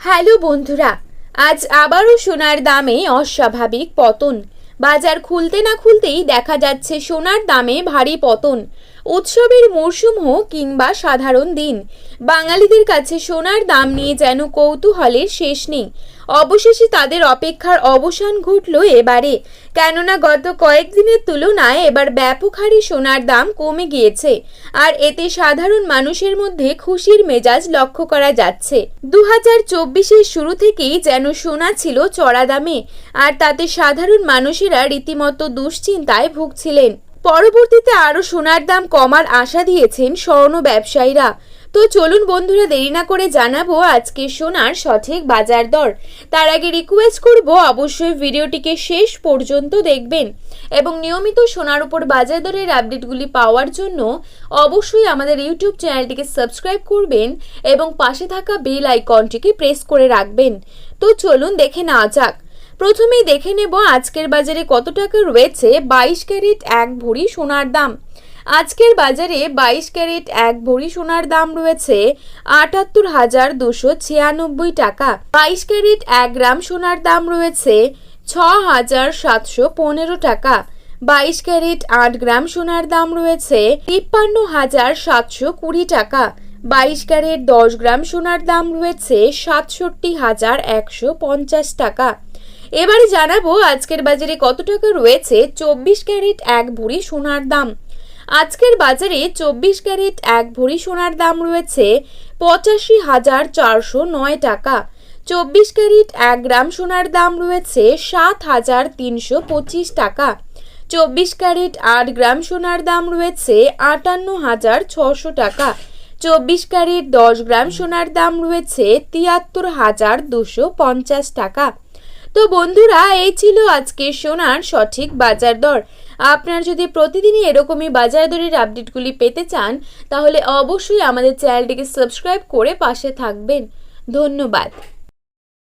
Hello বন্ধুরা, আজ আবারও সোনার দামে অস্বাভাবিক পতন। বাজার খুলতে না খুলতেই দেখা যাচ্ছে সোনার দামে ভারী পতন। উৎসবের মরশুম হোক কিংবা সাধারণ দিন, বাঙালিদের কাছে সোনার দাম নিয়ে যেন কৌতূহলের শেষ নেই। অবশেষে তাদের অপেক্ষার অবসান ঘটল এবারে। কেননা গত কয়েকদিনের তুলনায় এবার ব্যাপক হারে সোনার দাম কমে গিয়েছে, আর এতে সাধারণ মানুষের মধ্যে খুশির মেজাজ লক্ষ্য করা যাচ্ছে। দু হাজার চব্বিশের শুরু থেকেই যেন সোনা ছিল চড়া দামে, আর তাতে সাধারণ মানুষেরা রীতিমতো দুশ্চিন্তায় ভুগছিলেন। পরবর্তীতে আরও সোনার দাম কমার আশা দিয়েছেন স্বর্ণ ব্যবসায়ীরা। তো চলুন বন্ধুরা, দেরি না করে জানাব আজকে সোনার সঠিক বাজার দর। তার আগে রিকোয়েস্ট করব, অবশ্যই ভিডিওটিকে শেষ পর্যন্ত দেখবেন এবং নিয়মিত সোনার উপর বাজার দরের আপডেটগুলি পাওয়ার জন্য অবশ্যই আমাদের ইউটিউব চ্যানেলটিকে সাবস্ক্রাইব করবেন এবং পাশে থাকা বেল আইকনটিকে প্রেস করে রাখবেন। তো চলুন দেখে নেওয়া যাক। প্রথমেই দেখে নেব আজকের বাজারে কত টাকা রয়েছে বাইশ ক্যারেট এক ভরি সোনার দাম। আজকের বাজারে বাইশ ক্যারেট এক ভরি সোনার দাম রয়েছে আটাত্তর হাজার দুশো ছিয়ানব্বই টাকা। বাইশ ক্যারেট এক গ্রাম সোনার দাম রয়েছে ছ হাজার সাতশো পনেরো টাকা। বাইশ ক্যারেট আট গ্রাম সোনার দাম রয়েছে তিপ্পান্ন হাজার সাতশো কুড়ি টাকা। বাইশ ক্যারেট দশ গ্রাম সোনার দাম রয়েছে সাতষট্টি হাজার একশো পঞ্চাশ টাকা। এবারে জানাব আজকের বাজারে কত টাকা রয়েছে? চব্বিশ ক্যারেট এক ভরি সোনার দাম। আজকের বাজারে চব্বিশ ক্যারেট এক ভরি সোনার দাম রয়েছে পঁচাশি হাজার চারশো নয় টাকা। চব্বিশ ক্যারেট এক গ্রাম সোনার দাম রয়েছে সাত হাজার তিনশো পঁচিশ টাকা। চব্বিশ ক্যারেট আট গ্রাম সোনার দাম রয়েছে আটান্ন হাজার ছশো টাকা। চব্বিশ ক্যারেট দশ গ্রাম সোনার দাম রয়েছে তিয়াত্তর হাজার দুশো পঞ্চাশ টাকা। তো বন্ধুরা, এই ছিল আজকে সোনার সঠিক বাজার দর। আপনার যদি প্রতিদিনই এরকমই বাজার দরের আপডেটগুলি পেতে চান, তাহলে অবশ্যই আমাদের চ্যানেলটিকে সাবস্ক্রাইব করে পাশে থাকবেন। ধন্যবাদ।